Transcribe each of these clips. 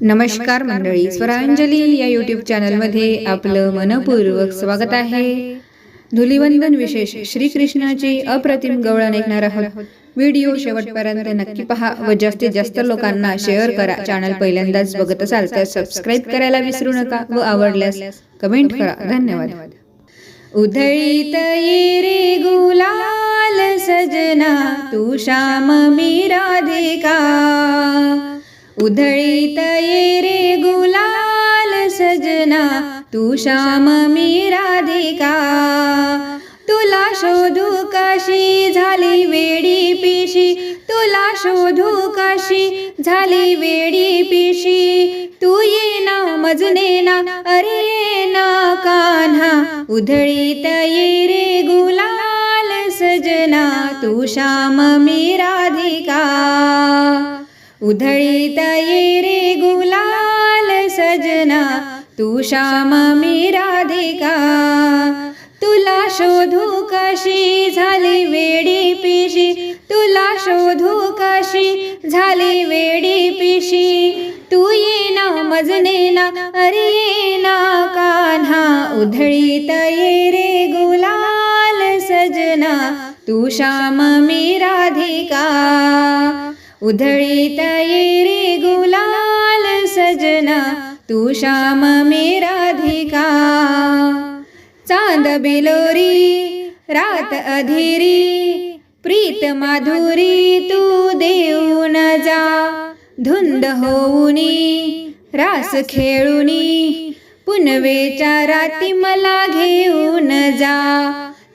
नमस्कार मंडळी. स्वरांजली या यूट्यूब चॅनलमध्ये आपलं मनपूर्वक स्वागत आहे. धुलिवंदन विशेष श्रीकृष्णाची अप्रतिम गवळण ऐकणार आहोत. व्हिडिओ शेवटपर्यंत नक्की पहा व जास्तीत जास्त लोकांना शेअर करा. चॅनल पहिल्यांदाच बघत असाल तर सबस्क्राईब करायला विसरू नका व आवडल्यास कमेंट करा. धन्यवाद. उधळीत ये रे गुलाल सजना तू श्याम मी राधिका. उधळीत ये रे गुलाल सजना तू श्याम मी राधिका. तुला शोधू कशी झाली वेडी पिशी? तुला शोधू कशी झाली वेडी पिशी? तू ये ना मजने ना अरे ना कान्हा. उधळीत ये रे गुलाल सजना तू श्याम मी राधिका. उधळी ये रे गुलाल सजना तू श्याम मी राधिका. तुला शोधू कशी झाली वेडी पिशी? तुला शोधू कशी झाली वेडी पिशी? तू ये ना मजने ना अरे ये ना कान्हा. उधळीत ये रे गुलाल सजना तू श्याम मी राधिका. उधळीत ये रे गुलाल सजना तू श्याम मी राधिका. चांद बिलोरी रात अधिरी प्रीत माधुरी तू देऊन जा. धुंद होऊनी रास खेळुनी पुनवेच्या राती मला घेऊन जा.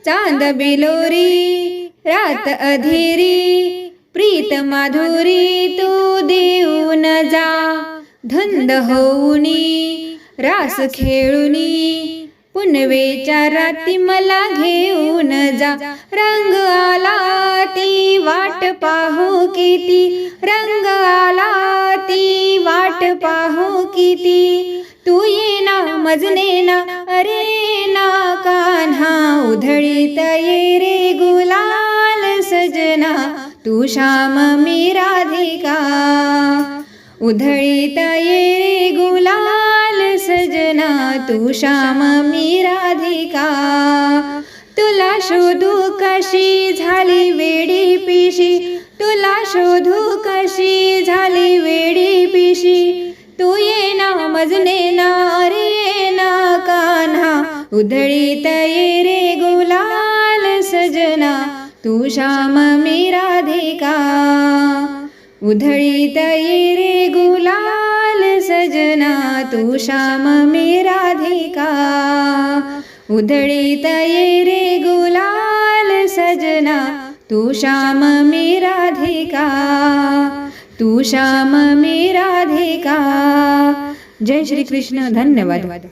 चांद बिलोरी रात अधिरी प्रीत माधुरी तू देऊन जा. धुंद होऊनी रास खेळुनी पुनवेच्या राती मला घेऊन जा. रंग आला ती वाट पाहू किती. रंग आला ती वाट पाहू किती. तू ये ना मजने ना अरे ना कान्हा उधळीत ये रे गुलाल सजना. तू श्याम मी राधिका. उधळीत ये रे गुलाल सजना. तू श्याम मी राधिका. तुला शोधू कशी झाली वेडी पिशी? तुला शोधू कशी झाली वेडी पिशी? तू ये ना मजने ना रे ना कान्हा. उधळीत ये रे तू श्याम मी राधिका उधळीत रे गुलाल सजना तू श्याम मी राधिका उधळीत रे गुलाल सजना तू श्याम मी राधिका तू श्याम मी राधिका. जय श्री कृष्ण धन्यवाद.